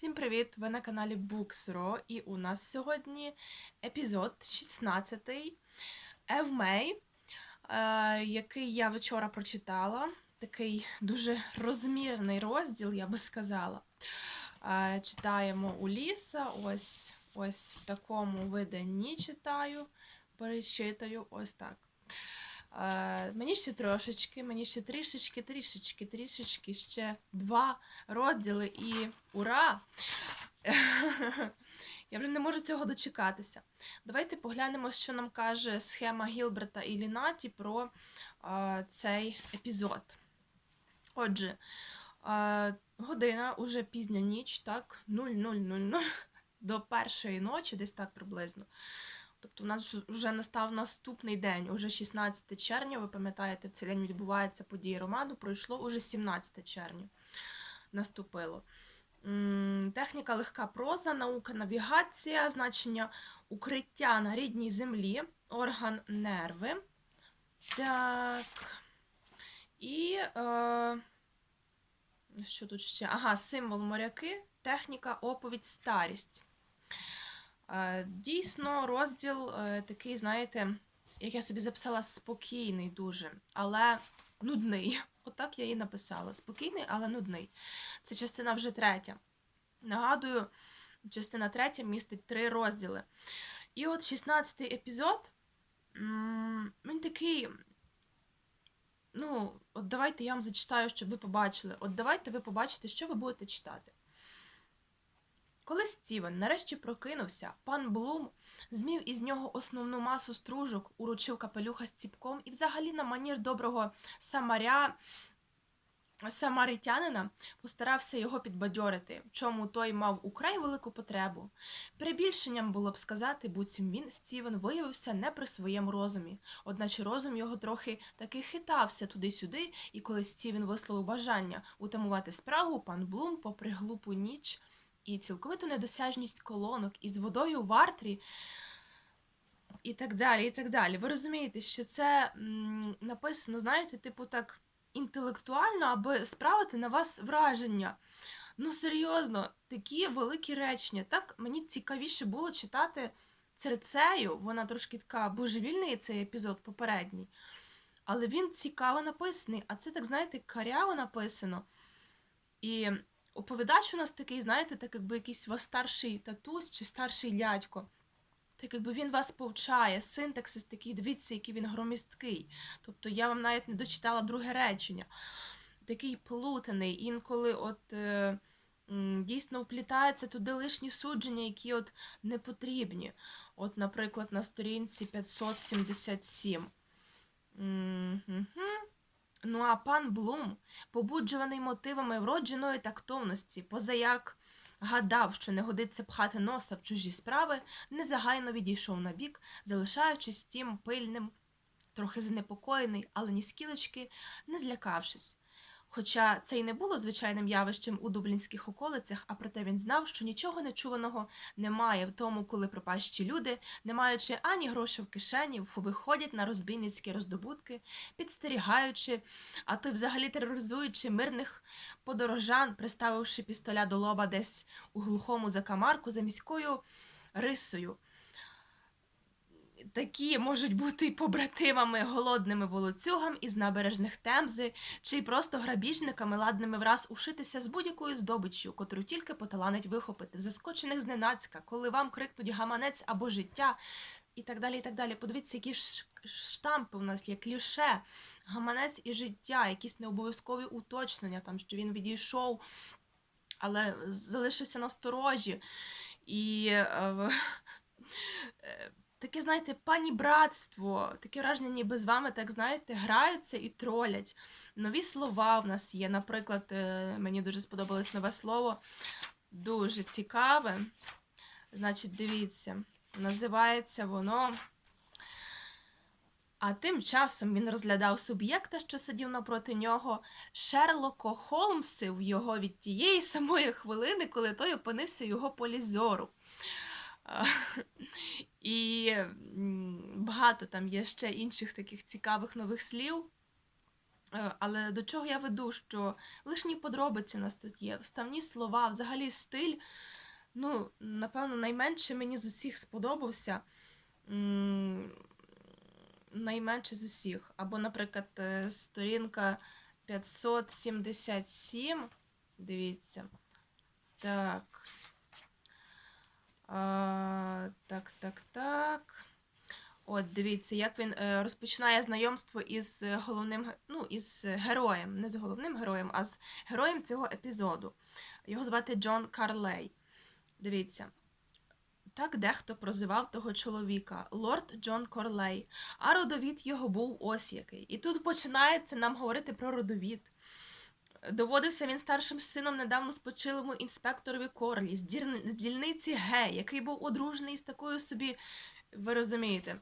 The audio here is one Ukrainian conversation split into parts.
Всім привіт! Ви на каналі Books.ro і у нас сьогодні епізод 16 Евмей, е, який я вчора прочитала. Такий дуже розмірний розділ, я би сказала. Е, Читаємо у ліса, ось, ось в такому виданні читаю, перечитаю, ось так. Мені ще трошечки, мені ще трішечки, трішечки, трішечки, ще два розділи і ура! Я вже не можу цього дочекатися. Давайте поглянемо, що нам каже схема Гілберта і Лінаті про е, цей епізод. Отже, е, година, уже пізня ніч, так, 00.00 до першої ночі, десь так приблизно. Тобто, у нас вже настав наступний день, уже 16 червня. Ви пам'ятаєте, в цей день відбуваються події роману. Пройшло уже 17 червня. Наступило. Техніка легка проза, наука навігація, значення укриття на рідній землі, орган нерви. Так. І е, що тут ще? Ага, символ моряки, техніка, оповідь, старість. Дійсно, розділ е, такий, знаєте, як я собі записала, спокійний дуже, але нудний. Отак я і написала. Спокійний, але нудний. Це частина вже третя. Нагадую, частина третя містить три розділи. І от 16-й епізод, він такий. Ну, от давайте я вам зачитаю, щоб ви побачили. От давайте ви побачите, що ви будете читати. Коли Стівен нарешті прокинувся, пан Блум змів із нього основну масу стружок, уручив капелюха з ціпком і взагалі на манір доброго самаря, самаритянина постарався його підбадьорити, в чому той мав украй велику потребу. Перебільшенням було б сказати, буцім він, Стівен, виявився не при своєму розумі, одначе розум його трохи таки хитався туди-сюди, і коли Стівен висловив бажання утамувати спрагу, пан Блум, попри глупу ніч, і цілковиту недосяжність колонок із водою в артрі. І так далі, і так далі. Ви розумієте, що це написано, знаєте, типу так інтелектуально, аби справити на вас враження. Ну, серйозно, такі великі речення. Так мені цікавіше було читати Церцею, вона трошки така божевільний цей епізод попередній. Але він цікаво написаний, а це так, знаєте, каряво написано. І оповідач у нас такий, знаєте, так якби якийсь вас старший татусь чи старший дядько. Так якби він вас повчає, синтаксис такий, дивіться, який він громісткий. Тобто я вам навіть не дочитала друге речення. Такий плутаний, інколи от е, дійсно вплітаються туди лишні судження, які от не потрібні. От, наприклад, на сторінці 577. Мгм. Ну а пан Блум, побуджуваний мотивами вродженої тактовності, позаяк гадав, що не годиться пхати носа в чужі справи, незагайно відійшов на бік, залишаючись втім пильним, трохи занепокоєний, але ні скілечки, не злякавшись. Хоча це й не було звичайним явищем у дублінських околицях, а проте він знав, що нічого нечуваного немає в тому, коли пропащі люди, не маючи ані грошей в кишені, виходять на розбійницькі роздобутки, підстерігаючи, а то й взагалі тероризуючи мирних подорожан, приставивши пістоля до лоба десь у глухому закамарку за міською рисою. Такі можуть бути побратимами голодними волоцюгам із набережних Темзи, чи просто грабіжниками, ладними враз ушитися з будь-якою здобиччю, котру тільки поталанить вихопити, заскочених зненацька, коли вам крикнуть гаманець або життя, і так далі. і так далі. Подивіться, які ж штампи у нас є кліше, гаманець і життя, якісь необов'язкові уточнення, там, що він відійшов, але залишився на сторожі. І е, е, таке, знаєте, панібратство, таке враження, ніби з вами, так знаєте, граються і тролять. Нові слова в нас є. Наприклад, е, мені дуже сподобалось нове слово, дуже цікаве. Значить, дивіться, називається воно. А тим часом він розглядав суб'єкта, що сидів напроти нього, Шерлоко Холмсив його від тієї самої хвилини, коли той опинився в його полі зору. І багато там є ще інших таких цікавих нових слів. Е, Але до чого я веду, що лишні подробиці у нас тут є, вставні слова, взагалі стиль. Ну, напевно, найменше мені з усіх сподобався. Найменше з усіх. Або, наприклад, е, сторінка 577. Дивіться. Так. А, так, так, так. От, дивіться, як він е, розпочинає знайомство із головним, ну, із героєм, не з головним героєм, а з героєм цього епізоду. Його звати Джон Карлей. Дивіться. Так дехто прозивав того чоловіка лорд Джон Корлей, а родовід його був ось який. І тут починається нам говорити про родовід. Доводився він старшим сином недавно спочилому інспекторові Корлі з, дірни- з дільниці Г, який був одружений з такою собі, ви розумієте.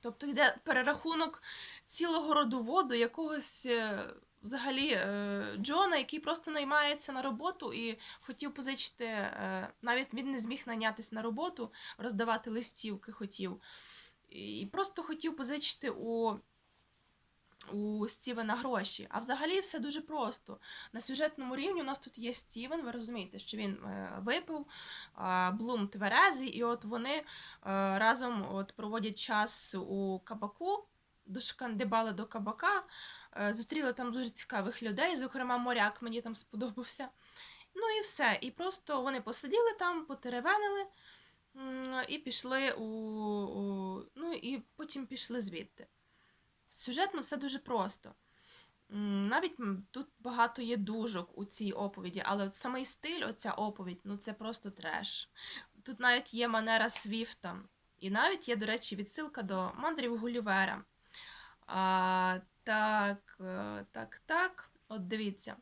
Тобто йде перерахунок цілого родоводу якогось е, взагалі е, Джона, який просто наймається на роботу і хотів позичити, е, навіть він не зміг найнятися на роботу, роздавати листівки хотів. І просто хотів позичити у, у Стівена гроші. А взагалі все дуже просто. На сюжетному рівні у нас тут є Стівен, ви розумієте, що він е, випив, Блум тверезий, і от вони е, разом от проводять час у кабаку, дошкандибали до кабака, е, зустріли там дуже цікавих людей, зокрема моряк мені там сподобався. Ну і все. І просто вони посиділи там, потеревенили і пішли у, у. Ну і потім пішли звідти. Сюжетно все дуже просто. Навіть тут багато є дужок у цій оповіді, але от самий стиль, оця оповідь, ну це просто треш. Тут навіть є манера Свіфта. І навіть є, до речі, відсилка до мандрів Гулівера. А, так, е, так, так. От дивіться.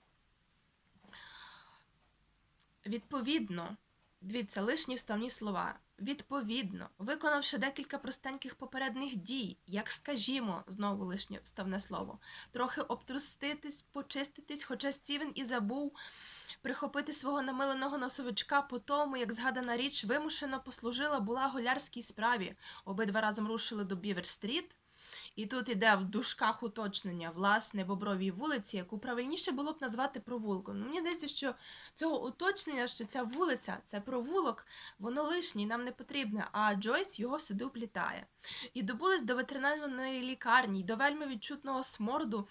Відповідно, дивіться, лишні вставні слова. Відповідно, виконавши декілька простеньких попередніх дій, як скажімо, знову лишнє вставне слово, трохи обтруститись, почиститись, хоча Стівен і забув прихопити свого намиленого носовичка по тому, як згадана річ вимушено послужила була голярській справі. Обидва разом рушили до Бівер-стріт. І тут іде в дужках уточнення, власне, Бобровій вулиці, яку правильніше було б назвати провулком. Ну, мені здається, що цього уточнення, що ця вулиця, це провулок, воно лишнє, нам не потрібне, а Джойс його сюди вплітає. І добулись до ветеринарної лікарні, до вельми відчутного сморду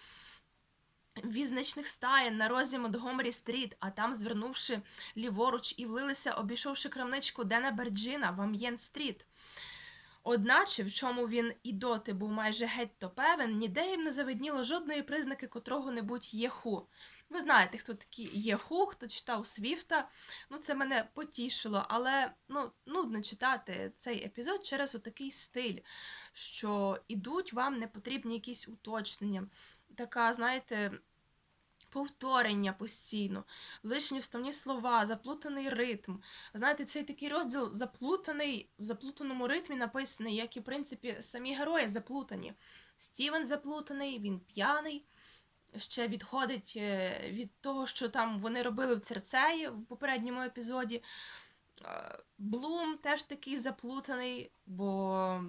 візничних стаєн на розі Монтгомері Стріт, а там, звернувши ліворуч і влилися, обійшовши крамничку Дена Берджина в Амьєн Стріт. Одначе, в чому він і доти був майже геть то певен, ніде їм не завидніло жодної признаки котрого-небудь єху. Ви знаєте, хто такі єху, хто читав Свіфта. Ну, це мене потішило, але ну, нудно читати цей епізод через отакий стиль, що ідуть вам не потрібні якісь уточнення. Така, знаєте, повторення постійно, лишні вставні слова, заплутаний ритм. Знаєте, цей такий розділ заплутаний, в заплутаному ритмі написаний, як і, в принципі, самі герої заплутані. Стівен заплутаний, він п'яний. Ще відходить е, від того, що там вони робили в Церцеї в попередньому епізоді. Е, Блум теж такий заплутаний, бо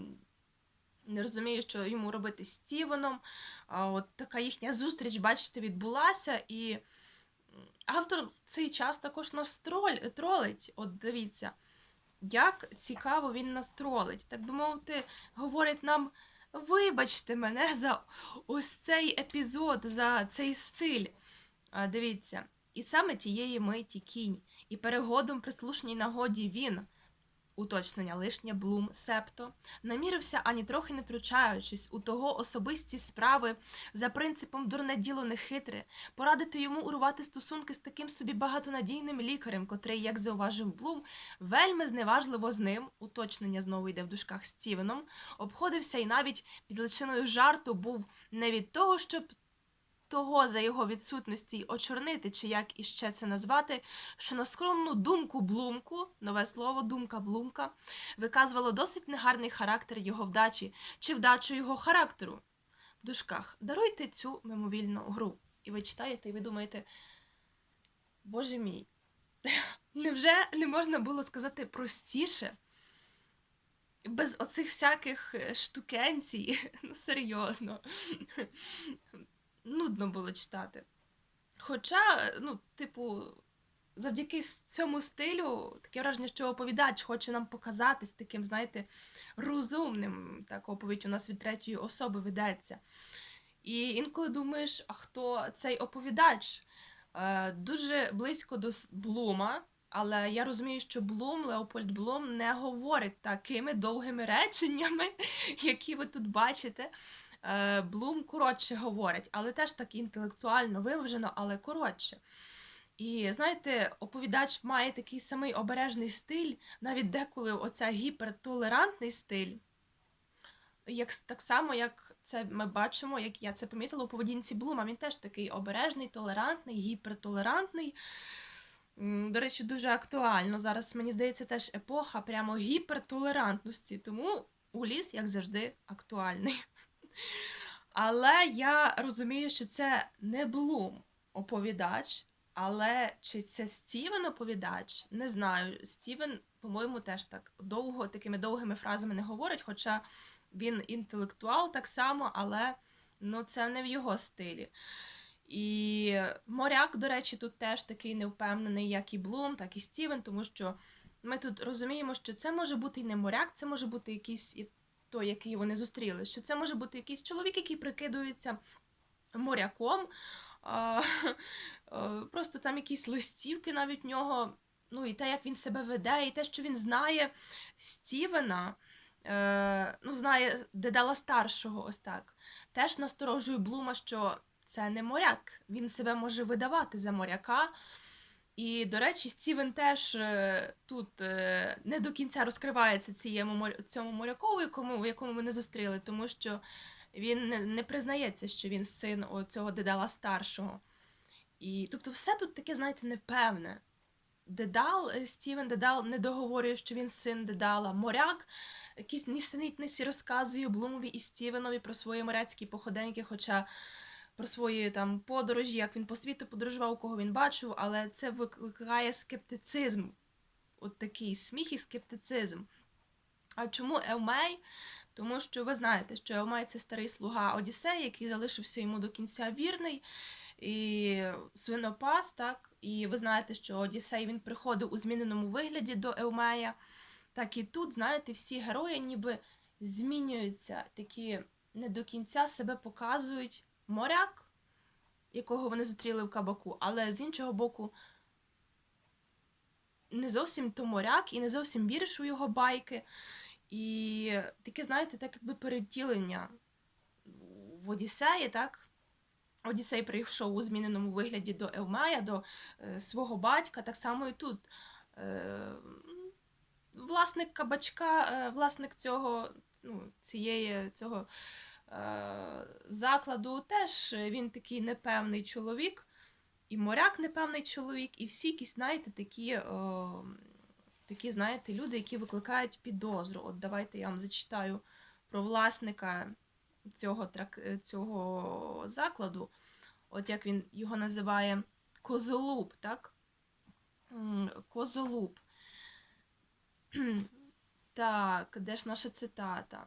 не розуміє, що йому робити з Стівеном. От така їхня зустріч, бачите, відбулася, і автор в цей час також нас тролить. От дивіться, як цікаво він нас тролить. Так би мовити, говорить нам. Вибачте мене за ось цей епізод, за цей стиль. Дивіться, і саме тієї миті кінь, і перегодом при слушній нагоді він, уточнення лишнє Блум, септо, намірився ані трохи не втручаючись у того особисті справи за принципом дурне діло не хитре, порадити йому урвати стосунки з таким собі багатонадійним лікарем, котрий, як зауважив Блум, вельми зневажливо з ним, уточнення знову йде в дужках Стівеном, обходився і навіть під личиною жарту був не від того, щоб того за його відсутності й очорнити, чи як іще це назвати, що на скромну думку Блумку, нове слово думка Блумка, виказувало досить негарний характер його вдачі чи вдачу його характеру. В дужках даруйте цю мимовільну гру. І ви читаєте, і ви думаєте, Боже мій, невже не можна було сказати простіше? Без оцих всяких штукенцій, ну серйозно. нудно було читати. Хоча, ну, типу, завдяки цьому стилю таке враження, що оповідач хоче нам показатись таким, знаєте, розумним. Так, оповідь у нас від третьої особи ведеться. І інколи думаєш, а хто цей оповідач? Е, дуже близько до Блума, але я розумію, що Блум, Леопольд Блум, не говорить такими довгими реченнями, які ви тут бачите. Е, Блум коротше говорить, але теж так інтелектуально виважено, але коротше. І знаєте, оповідач має такий самий обережний стиль, навіть деколи оця гіпертолерантний стиль, як, так само, як це ми бачимо, як я це помітила у поведінці Блума. Він теж такий обережний, толерантний, гіпертолерантний. До речі, дуже актуально. Зараз, мені здається, теж епоха прямо гіпертолерантності, тому Уліс, як завжди, актуальний. Але я розумію, що це не Блум оповідач, але чи це Стівен оповідач? Не знаю. Стівен, по-моєму, теж так довго такими довгими фразами не говорить, хоча він інтелектуал так само, але ну, це не в його стилі. І моряк, до речі, тут теж такий невпевнений, як і Блум, так і Стівен, тому що ми тут розуміємо, що це може бути і не моряк, це може бути якийсь той, який вони зустріли, що це може бути якийсь чоловік, який прикидується моряком. Е, просто там якісь листівки навіть в нього. Ну, і те, як він себе веде, і те, що він знає Стівена, е, ну, знає Дедала старшого, ось так. Теж насторожує Блума, що це не моряк. Він себе може видавати за моряка. І, до речі, Стівен теж е, тут е, не до кінця розкривається цієму цьому морякову, якому, якому ми не зустріли, тому що він не, не признається, що він син цього Дедала старшого. І тобто все тут таке, знаєте, непевне. Дедал, е, Стівен Дедал не договорює, що він син Дедала. Моряк якісь нісенітниці розказує Блумові і Стівенові про свої моряцькі походеньки, хоча про свої там подорожі, як він по світу подорожував, кого він бачив, але це викликає скептицизм. От такий сміх і скептицизм. А чому Евмей? Тому що ви знаєте, що Евмей це старий слуга Одіссея, який залишився йому до кінця вірний, і свинопас, так? І ви знаєте, що Одіссей він приходив у зміненому вигляді до Евмея. Так і тут, знаєте, всі герої ніби змінюються, такі не до кінця себе показують моряк, якого вони зустріли в кабаку, але з іншого боку, не зовсім то моряк і не зовсім віриш у його байки. І таке, знаєте, так якби перетілення в Одіссеї, так? Одіссей прийшов у зміненому вигляді до Евмея, до е, свого батька, так само і тут. Е, власник кабачка, е, власник цього, ну, цієї, цього е, закладу, теж він такий непевний чоловік, і моряк непевний чоловік, і всі якісь, знаєте, такі, о, такі, знаєте, люди, які викликають підозру. От давайте я вам зачитаю про власника цього, трак, цього закладу, от як він його називає Козолуб, так? Козолуб. Так, де ж наша цитата?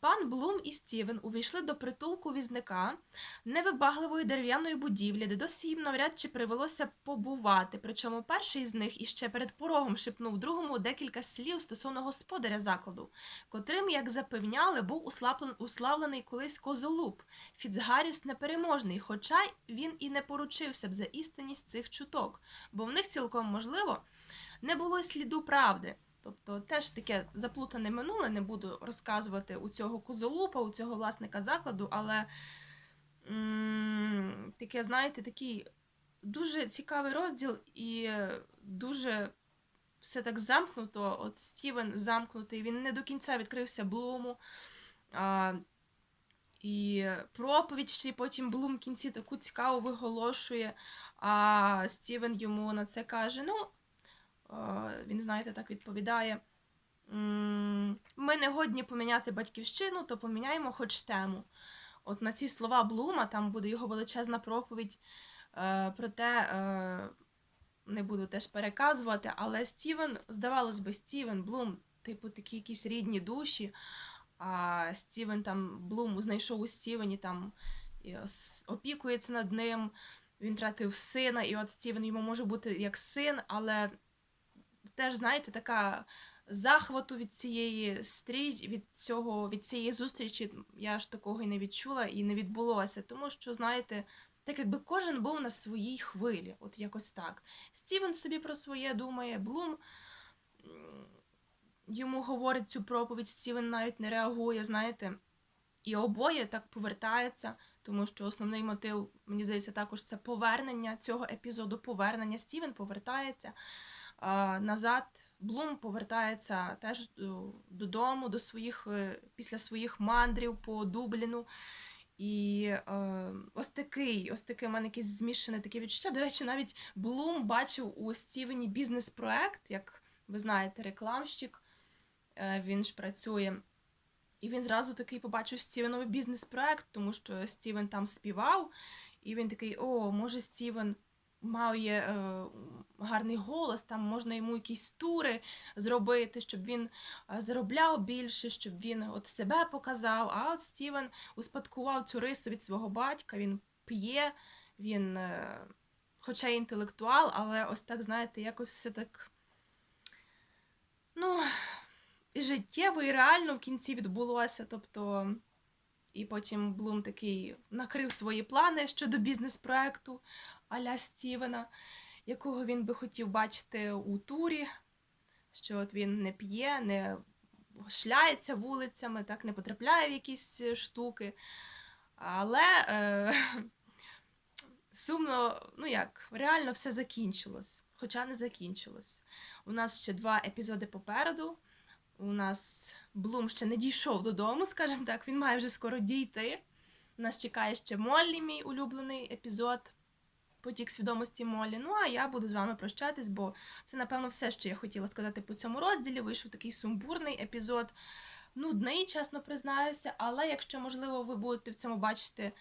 Пан Блум і Стівен увійшли до притулку візника невибагливої дерев'яної будівлі, де досі їм навряд чи привелося побувати. Причому перший з них іще перед порогом шепнув другому декілька слів стосовно господаря закладу, котрим, як запевняли, був уславлений колись козолуб, Фіцгарріс непереможний, хоча він і не поручився б за істинність цих чуток, бо в них цілком можливо не було сліду правди. Тобто теж таке заплутане минуле, не буду розказувати у цього козолупа, у цього власника закладу, але таке, знаєте, такий дуже цікавий розділ і дуже все так замкнуто. От Стівен замкнутий, він не до кінця відкрився Блуму. А, і проповідь ще потім Блум в кінці таку цікаву виголошує. А Стівен йому на це каже: ну. Е, він, знаєте, так відповідає. Ми не годні поміняти батьківщину, то поміняємо хоч тему. От на ці слова Блума там буде його величезна проповідь е, про те, е, не буду теж переказувати, але Стівен, здавалось би, Стівен, Блум, типу, такі якісь рідні душі. А Стівен там Блум знайшов у Стівені там і опікується над ним. Він втратив сина, і от Стівен йому може бути як син, але теж, знаєте, така захвату від цієї стріч, від цього, від цієї зустрічі я ж такого і не відчула і не відбулося. Тому що, знаєте, так якби кожен був на своїй хвилі, от якось так. Стівен собі про своє думає, Блум йому говорить цю проповідь, Стівен навіть не реагує, знаєте. І обоє так повертаються, тому що основний мотив, мені здається, також це повернення цього епізоду, повернення. Стівен повертається назад. Блум повертається теж е, додому, до своїх, е, після своїх мандрів по Дубліну. І е, ось такий, ось таке в мене якесь змішане таке відчуття. До речі, навіть Блум бачив у Стівені бізнес-проект, як ви знаєте, рекламщик. Е, він ж працює. І він зразу такий побачив Стівеновий бізнес-проект, тому що Стівен там співав, і він такий: о, може, Стівен має е, гарний голос, там можна йому якісь тури зробити, щоб він е, заробляв більше, щоб він от себе показав. А от Стівен успадкував цю рису від свого батька, він п'є, він, е, хоча й інтелектуал, але ось так, знаєте, якось все так. Ну, і життєво, і реально в кінці відбулося. Тобто, і потім Блум такий накрив свої плани щодо бізнес-проекту Аля Стівена, якого він би хотів бачити у турі, що от він не п'є, не шляється вулицями, так, не потрапляє в якісь е, штуки. Але е, сумно, ну як, реально все закінчилось, хоча не закінчилось. У нас ще два епізоди попереду. У нас Блум ще не дійшов додому, скажімо так, він має вже скоро дійти. Нас чекає ще Моллі, мій улюблений епізод. Потік свідомості Моллі. Ну, а я буду з вами прощатись, бо це, напевно, все, що я хотіла сказати по цьому розділі. Вийшов такий сумбурний епізод. Нудний, чесно признаюся, але якщо, можливо, ви будете в цьому бачити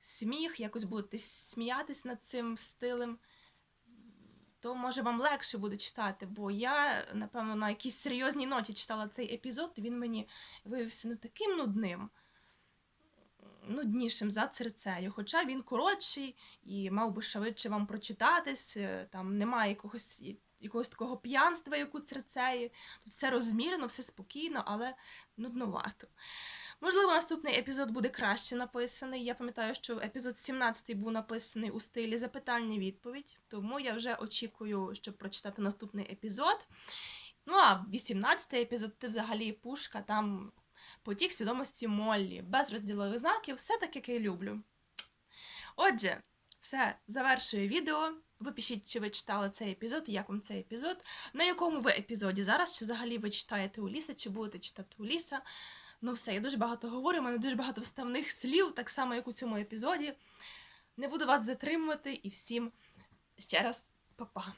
сміх, якось будете сміятись над цим стилем, то може вам легше буде читати, бо я, напевно, на якійсь серйозній ноті читала цей епізод, він мені виявився ну таким нудним, нуднішим за церцею. Хоча він коротший і мав би швидше вам прочитатись, е, там немає якогось, якогось такого п'янства, як у церцеї. Тут все розмірено, все спокійно, але нудновато. Можливо, наступний епізод буде краще написаний. Я пам'ятаю, що епізод 17 був написаний у стилі запитання-відповідь, тому я вже очікую, щоб прочитати наступний епізод. Ну а 18 епізод ти взагалі пушка, там потік свідомості Моллі, без розділових знаків, все так, як я люблю. Отже, все, завершую відео. Ви пишіть, чи ви читали цей епізод, як вам цей епізод, на якому ви епізоді зараз, чи взагалі ви читаєте у ліса, чи будете читати у ліса. Ну, все, я дуже багато говорю, у мене дуже багато вставних слів, так само, як у цьому епізоді. Не буду вас затримувати і всім ще раз па-па.